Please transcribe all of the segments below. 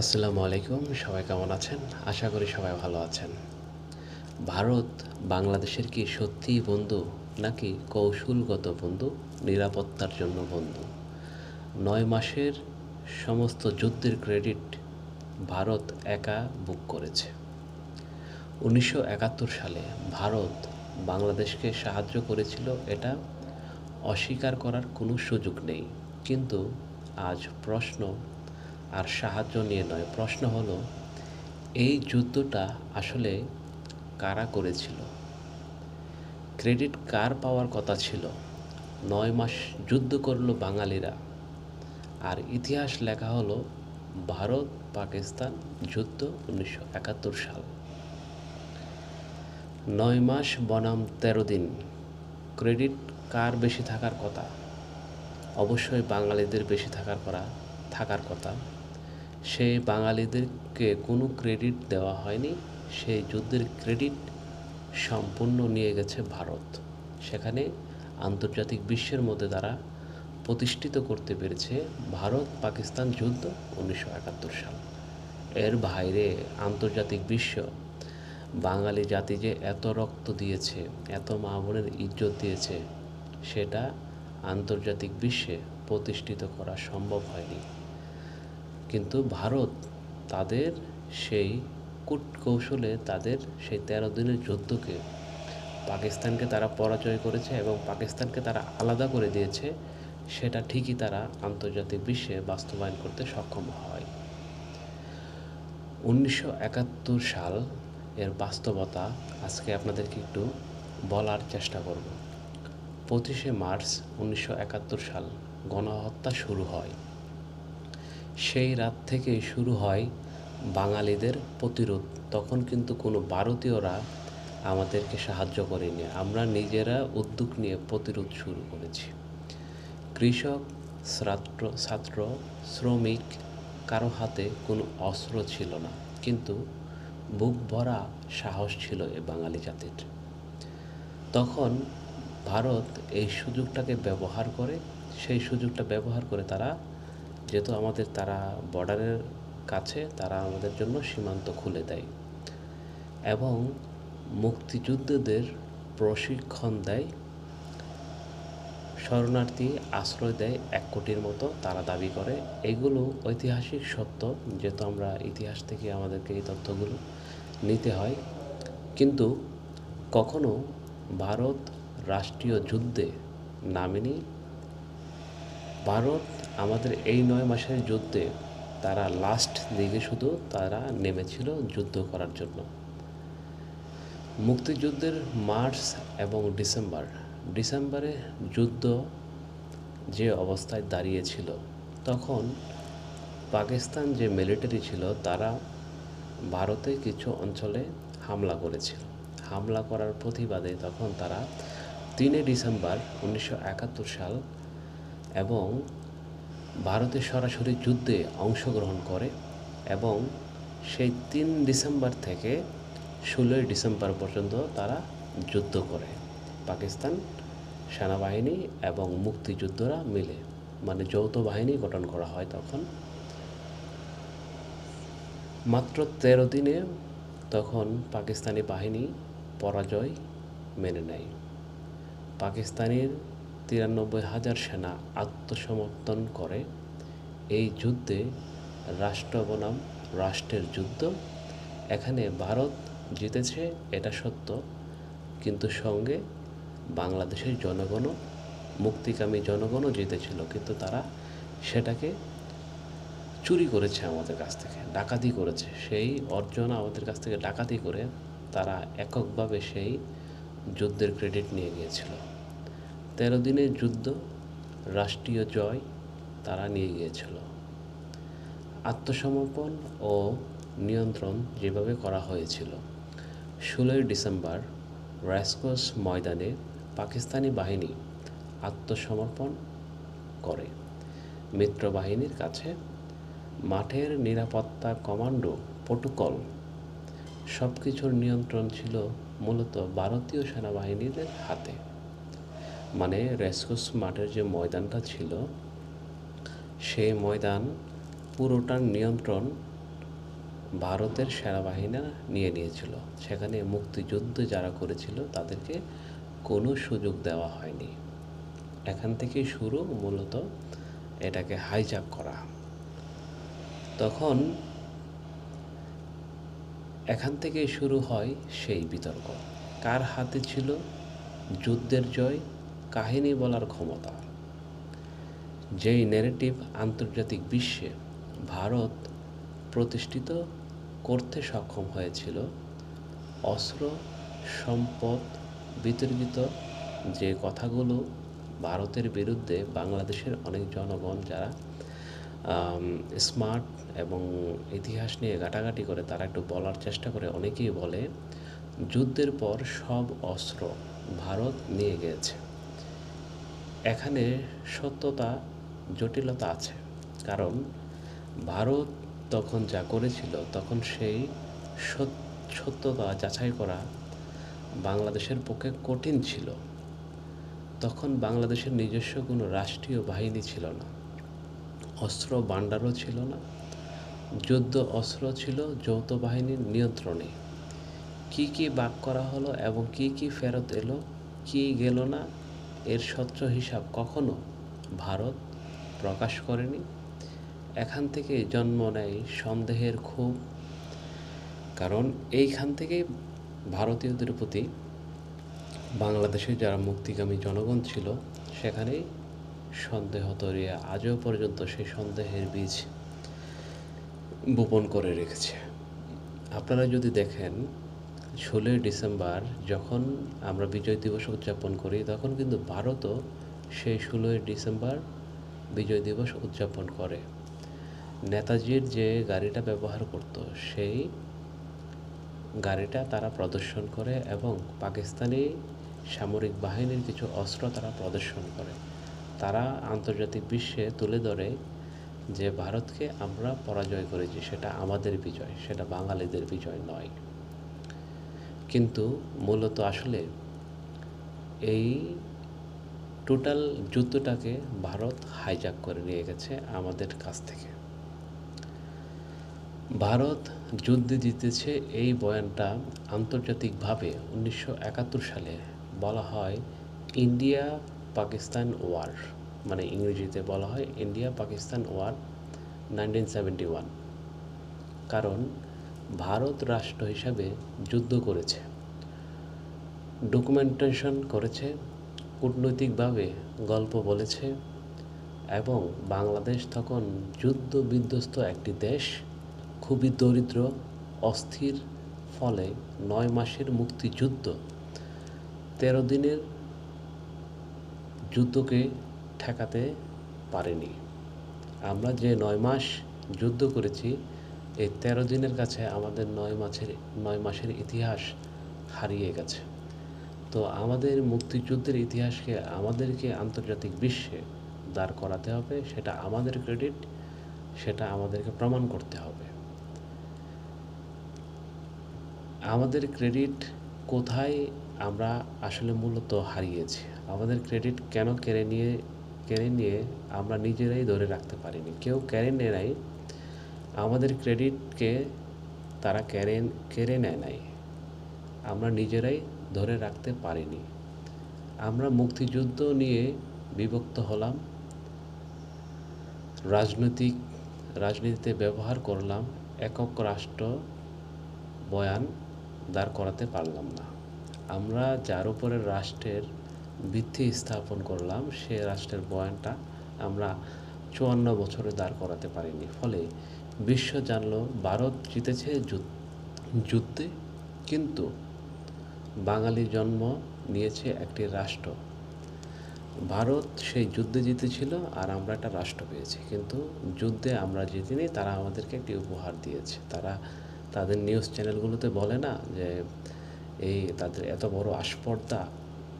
আসসালামু আলাইকুম, সবাই কেমন আছেন? আশা করি সবাই ভালো আছেন। ভারত বাংলাদেশের কি সত্যিই বন্ধু নাকি কৌশলগত বন্ধু, নিরাপত্তার জন্য বন্ধু? নয় মাসের সমস্ত যুদ্ধের ক্রেডিট ভারত একা বুক করেছে। উনিশশো একাত্তর সালে ভারত বাংলাদেশকে সাহায্য করেছিল এটা অস্বীকার করার কোনো সুযোগ নেই। কিন্তু আজ প্রশ্ন আর সাহায্য নিয়ে নয়। প্রশ্ন হলো, এই যুদ্ধটা আসলে কারা করেছিল? ক্রেডিট কার পাওয়ার কথা ছিল? নয় মাস যুদ্ধ করল বাঙালিরা। আর ইতিহাস লেখা হলো, ভারত পাকিস্তান যুদ্ধ উনিশশো একাত্তর সাল। নয় মাস বনাম তেরো দিন। ক্রেডিট কার বেশি থাকার কথা? অবশ্যই বাঙালিদের বেশি থাকার করা থাকার কথা। সেই বাঙালিদেরকে কোনো ক্রেডিট দেওয়া হয়নি সেই যুদ্ধের ক্রেডিট সম্পূর্ণ নিয়ে গেছে ভারত। সেখানে আন্তর্জাতিক বিশ্বের মধ্যে তারা প্রতিষ্ঠিত করতে পেরেছে ভারত পাকিস্তান যুদ্ধ উনিশশো একাত্তর সাল। এর বাইরে আন্তর্জাতিক বিশ্ব, বাঙালি জাতি যে এত রক্ত দিয়েছে, এত মা বোনের ইজ্জত দিয়েছে, সেটা আন্তর্জাতিক বিশ্বে প্রতিষ্ঠিত করা সম্ভব হয়নি। কিন্তু ভারত তাদের সেই কূট কৌশলে তাদের সেই তেরো দিনের যুদ্ধকে পাকিস্তানকে তারা পরাজয় করেছে এবং পাকিস্তানকে তারা আলাদা করে দিয়েছে, সেটা ঠিকই তারা আন্তর্জাতিক বিশ্বে বাস্তবায়ন করতে সক্ষম হয়। উনিশশো একাত্তর সাল এর বাস্তবতা আজকে আপনাদেরকে একটু বলার চেষ্টা করব। পঁচিশে মার্চ উনিশশো একাত্তর সাল গণহত্যা শুরু হয়। সেই রাত থেকেই শুরু হয় বাঙালিদের প্রতিরোধ। তখন কিন্তু কোনো ভারতীয়রা আমাদেরকে সাহায্য করেনি। আমরা নিজেরা উদ্যোগ নিয়ে প্রতিরোধ শুরু করেছি। কৃষক, ছাত্র ছাত্র, শ্রমিক কারও হাতে কোনো অস্ত্র ছিল না। কিন্তু বুক ভরা সাহস ছিল এ বাঙালি জাতির। তখন ভারত এই সুযোগটাকে ব্যবহার করে, সেই সুযোগটা ব্যবহার করে তারা যেহেতু আমাদের তারা বর্ডারের কাছে, তারা আমাদের জন্য সীমান্ত খুলে দেয়। এবং মুক্তিযুদ্ধদের প্রশিক্ষণ দেয়, শরণার্থী আশ্রয় দেয় এক কোটির মতো তারা দাবি করে। এগুলো ঐতিহাসিক সত্য, যেহেতু আমরা ইতিহাস থেকে আমাদেরকে এই তথ্যগুলো নিতে হয়। কিন্তু কখনো ভারত রাষ্ট্রীয় যুদ্ধে নামেনি ভারত আমাদের এই নয় মাসের যুদ্ধে তারা লাস্ট দিকে শুধু তারা নেমেছিল যুদ্ধ করার জন্য। মুক্তিযুদ্ধের মার্চ এবং ডিসেম্বর, ডিসেম্বরে যুদ্ধ যে অবস্থায় দাঁড়িয়েছিল, তখন পাকিস্তান যে মিলিটারি ছিল তারা ভারতে কিছু অঞ্চলে হামলা করেছিল। হামলা করার প্রতিবাদে তখন তারা তিনে ডিসেম্বর উনিশশো একাত্তর সাল এবং ভারতে সরাসরি যুদ্ধে অংশগ্রহণ করে এবং সেই তিন ডিসেম্বর থেকে ষোলোই ডিসেম্বর পর্যন্ত তারা যুদ্ধ করে। পাকিস্তান সেনাবাহিনী এবং মুক্তিযুদ্ধরা মিলে মানে যৌথ বাহিনী গঠন করা হয় তখন। মাত্র তেরো দিনে তখন পাকিস্তানি বাহিনী পরাজয় মেনে নেয়। পাকিস্তানের তিরানব্বই হাজার সেনা আত্মসমর্পণ করে। এই যুদ্ধে রাষ্ট্র বনাম, রাষ্ট্রের যুদ্ধ। এখানে ভারত জিতেছে, এটা সত্য। কিন্তু সঙ্গে বাংলাদেশের জনগণও, মুক্তিকামী জনগণও জিতেছিল। কিন্তু তারা সেটাকে চুরি করেছে আমাদের কাছ থেকে, ডাকাতি করেছে। সেই অর্জন আমাদের কাছ থেকে ডাকাতি করে তারা এককভাবে সেই যুদ্ধের ক্রেডিট নিয়ে গিয়েছিল। তেরো দিনের যুদ্ধ, রাষ্ট্রীয় জয় তারা নিয়ে গিয়েছিল। আত্মসমর্পণ ও নিয়ন্ত্রণ যেভাবে করা হয়েছিল, ষোলোই ডিসেম্বর র্যাসকোস ময়দানে পাকিস্তানি বাহিনী আত্মসমর্পণ করে। মিত্র বাহিনীর কাছে মাঠের নিরাপত্তা কমান্ডো প্রোটোকল সব কিছুর নিয়ন্ত্রণ ছিল মূলত ভারতীয় সেনাবাহিনীদের হাতে। মানে রেসকোস মাঠের যে ময়দানটা ছিল সেই ময়দান পুরোটার নিয়ন্ত্রণ ভারতের সেনাবাহিনী নিয়ে নিয়েছিল। সেখানে মুক্তিযুদ্ধ যারা করেছিল, তাদেরকে কোনো সুযোগ দেওয়া হয়নি। এখান থেকে শুরু মূলত এটাকে হাইজ্যাক করা। তখন এখান থেকেই শুরু হয় সেই বিতর্ক। কার হাতে ছিল যুদ্ধের জয়? কাহিনী বলার ক্ষমতা। যেই ন্যারেটিভ আন্তর্জাতিক বিশ্বে ভারত প্রতিষ্ঠিত করতে সক্ষম হয়েছিল, অস্ত্র, সম্পদ বিতর্কিত যে কথাগুলো ভারতের বিরুদ্ধে বাংলাদেশের অনেক জনগণ যারা স্মার্ট এবং ইতিহাস নিয়ে ঘাটাঘাটি করে তারা একটু বলার চেষ্টা করে অনেকেই বলে, যুদ্ধের পর সব অস্ত্র ভারত নিয়ে গেছে। এখানে সত্যতা, জটিলতা আছে। কারণ ভারত তখন যা করেছিল, তখন সেই সত্যতা যাচাই করা বাংলাদেশের পক্ষে কঠিন ছিল। তখন বাংলাদেশের নিজস্ব কোনো রাষ্ট্রীয় বাহিনী ছিল না। অস্ত্র ভাণ্ডারও ছিল না। যুদ্ধ অস্ত্র ছিল যৌথ বাহিনীর নিয়ন্ত্রণে। কি কি বাক করা হলো এবং কি কি ফেরত এলো, কি গেল না এর স্বচ্ছ হিসাব কখনো ভারত প্রকাশ করেনি। এখান থেকে জন্ম নেয় সন্দেহের খুব, কারণ এইখান থেকেই ভারতীয়দের প্রতি বাংলাদেশের যারা মুক্তিগামী জনগণ ছিল, সেখানেই সন্দেহ তৈরি, আজও পর্যন্ত সেই সন্দেহের বীজ বপন করে রেখেছে। আপনারা যদি দেখেন ষোলোই ডিসেম্বর যখন আমরা বিজয় দিবস উদযাপন করি, তখন কিন্তু ভারতও সেই ষোলোই ডিসেম্বর বিজয় দিবস উদযাপন করে। নেতাজির যে গাড়িটা ব্যবহার করত, সেই গাড়িটা তারা প্রদর্শন করে এবং পাকিস্তানি সামরিক বাহিনীর কিছু অস্ত্র তারা প্রদর্শন করে। তারা আন্তর্জাতিক বিশ্বে তুলে ধরে যে, ভারতকে আমরা পরাজয় করেছি, সেটা আমাদের বিজয়, সেটা বাঙালিদের বিজয় নয়। কিন্তু মূলত আসলে এই টোটাল যুদ্ধটাকে ভারত হাইজাক করে নিয়ে গেছে আমাদের কাছ থেকে। ভারত যুদ্ধে জিতেছে এই বয়ানটা আন্তর্জাতিকভাবে উনিশশো একাত্তর সালে বলা হয় ইন্ডিয়া পাকিস্তান ওয়ার মানে ইংরেজিতে বলা হয় ইন্ডিয়া পাকিস্তান ওয়ার নাইনটিন কারণ ভারত রাষ্ট্র হিসাবে যুদ্ধ করেছে ডকুমেন্টেশন করেছে, কূটনৈতিকভাবে গল্প বলেছে এবং বাংলাদেশ তখন যুদ্ধ বিধ্বস্ত একটি দেশ, খুবই দরিদ্র, অস্থির, ফলে নয় মাসের মুক্তিযুদ্ধ, তেরো দিনের যুদ্ধকে ঠেকাতে পারেনি। আমরা যে নয় মাস যুদ্ধ করেছি এই তেরো দিনের কাছে আমাদের নয় মাসের নয় মাসের ইতিহাস হারিয়ে গেছে। তো আমাদের মুক্তিযুদ্ধের ইতিহাসকে আমাদেরকে আন্তর্জাতিক বিশ্বে দাঁড় করাতে হবে, সেটা আমাদের ক্রেডিট, সেটা আমাদেরকে প্রমাণ করতে হবে। আমাদের ক্রেডিট কোথায় আমরা আসলে মূলত হারিয়েছি? আমাদের ক্রেডিট কেন কেড়ে নিয়ে কেড়ে নিয়ে আমরা নিজেরাই ধরে রাখতে পারিনি? কেউ কেড়ে নেয় আমাদের ক্রেডিটকে তারা কেড়ে কেড়ে নেয় নাই। আমরা নিজেরাই ধরে রাখতে পারিনি। আমরা মুক্তিযুদ্ধ নিয়ে বিভক্ত হলাম। রাজনৈতিক, রাজনীতিতে ব্যবহার করলাম। একক রাষ্ট্র বয়ান দাঁড় করাতে পারলাম না। আমরা যার উপরে রাষ্ট্রের ভিত্তি স্থাপন করলাম, সে রাষ্ট্রের বয়ানটা আমরা চুয়ান্ন বছরে দাঁড় করাতে পারিনি। ফলে বিশ্ব জানল, ভারত জিতেছে যুদ্ধে কিন্তু বাঙালি জন্ম নিয়েছে একটি রাষ্ট্র। ভারত সেই যুদ্ধে জিতেছিল আর আমরা একটা রাষ্ট্র পেয়েছি। কিন্তু যুদ্ধে আমরা জিতিনি, তারা আমাদেরকে একটি উপহার দিয়েছে। তারা তাদের নিউজ চ্যানেলগুলোতে বলে না যে, এই তাদের এত বড় আস্পর্ধা,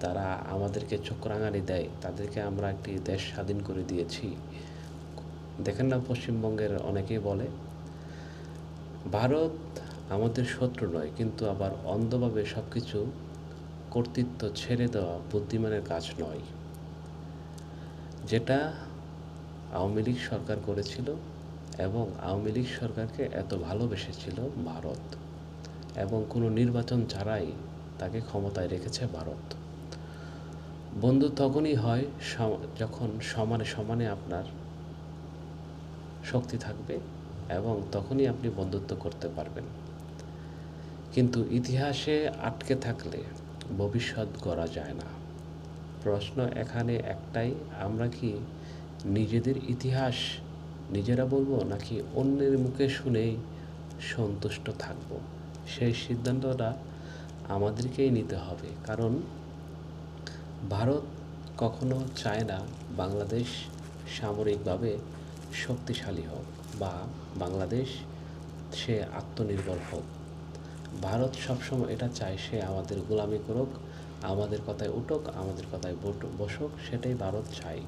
তারা আমাদেরকে চোখ দেয়, তাদেরকে আমরা একটি দেশ স্বাধীন করে দিয়েছি। দেখেন না, পশ্চিমবঙ্গের অনেকেই বলে, ভারত আমাদের শত্রু নয়, কিন্তু আবার অন্ধভাবে সব কিছু কর্তৃত্ব ছেড়ে দেওয়া বুদ্ধিমানের কাজ নয়। যেটা আওয়ামী লীগ সরকার করেছিল এবং আওয়ামী লীগ সরকারকে এত ভালোবেসেছিল ভারত, এবং কোনো নির্বাচন ছাড়াই তাকে ক্ষমতায় রেখেছে ভারত। বন্ধু, তখনই হয় যখন সমানে সমানে আপনার শক্তি থাকবে এবং তখনই আপনি বন্ধুত্ব করতে পারবেন। কিন্তু ইতিহাসে আটকে থাকলে ভবিষ্যৎ করা যায় না। প্রশ্ন এখানে একটাই, আমরা কি নিজেদের ইতিহাস নিজেরা বলব নাকি অন্যের মুখে শুনেই সন্তুষ্ট থাকব? সেই সিদ্ধান্তটা আমাদেরকেই নিতে হবে। কারণ ভারত কখনো চায় না বাংলাদেশ সামরিকভাবে শক্তিশালী হোক বা বাংলাদেশ সে আত্মনির্ভর হোক। ভারত সবসময় এটা চায় সে আমাদের গোলামি করুক, আমাদের কথায় উঠুক, আমাদের কথায় বসুক, সেটাই ভারত চাই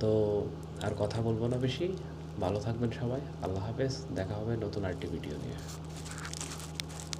তো আর কথা বলব না বেশি। ভালো থাকবেন সবাই। আল্লাহ হাফেজ। দেখা হবে নতুন আরেকটি ভিডিও নিয়ে।